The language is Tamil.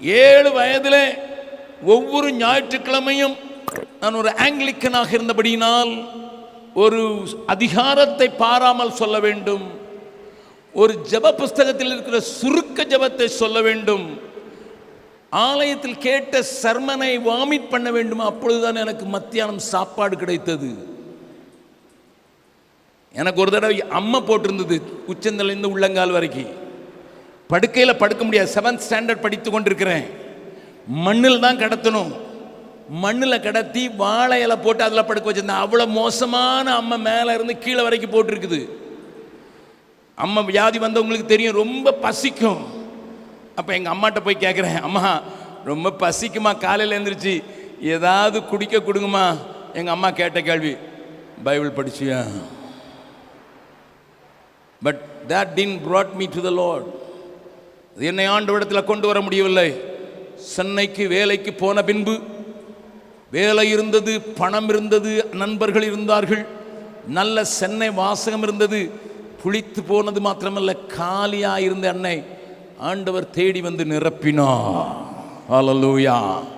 ஏழு வயதில் ஒவ்வொரு ஞாயிற்றுக்கிழமையும் நான் ஒரு ஆங்கிலிக்கனாக இருந்தபடியினால் ஒரு அதிகாரத்தை பாராமல் சொல்ல வேண்டும். ஒரு ஜெப புஸ்தகத்தில் இருக்கிற சுருக்க ஜெபத்தை சொல்ல வேண்டும். ஆலயத்தில் கேட்ட சர்மனை வாமிட் பண்ண வேண்டும்? அப்பொழுதுதான் எனக்கு மத்தியானம் சாப்பாடு கிடைத்தது. எனக்கு ஒரு தடவை அம்மை போட்டிருந்தது உச்சந்தலேருந்து உள்ளங்கால் வரைக்கும் படுக்கையில் படுக்க முடியாது. செவன்த் ஸ்டாண்டர்ட் படித்து கொண்டிருக்கிறேன். மண்ணில் தான் கடத்தணும். மண்ணில் கடத்தி வாழை இலை போட்டு அதில் படுக்க வச்சிருந்தேன். அவ்வளோ மோசமான அம்மை மேலே இருந்து கீழே வரைக்கும் போட்டிருக்குது. அம்மா வியாதி வந்தவங்களுக்கு தெரியும் ரொம்ப பசிக்கும். அப்போ எங்கள் அம்மாட்ட போய் கேட்குறேன் அம்மா ரொம்ப பசிக்குமா? காலையில் எழுந்திரிச்சு ஏதாவது குடிக்க கொடுங்கம்மா. எங்கள் அம்மா கேட்ட கேள்வி Bible படிச்சியா? But that then brought me to the Lord அது என்னை இடத்தில் கொண்டு வர முடியவில்லை. சென்னைக்கு வேலைக்கு போன பின்பு வேலை இருந்தது பணம் இருந்தது நண்பர்கள் இருந்தார்கள். நல்ல சென்னை வாசகம் இருந்தது. புளித்து போனது மாத்திரமல்ல காலியாக இருந்த அன்னை ஆண்டவர் தேடி வந்து நிரப்பினார். ஹalleluya.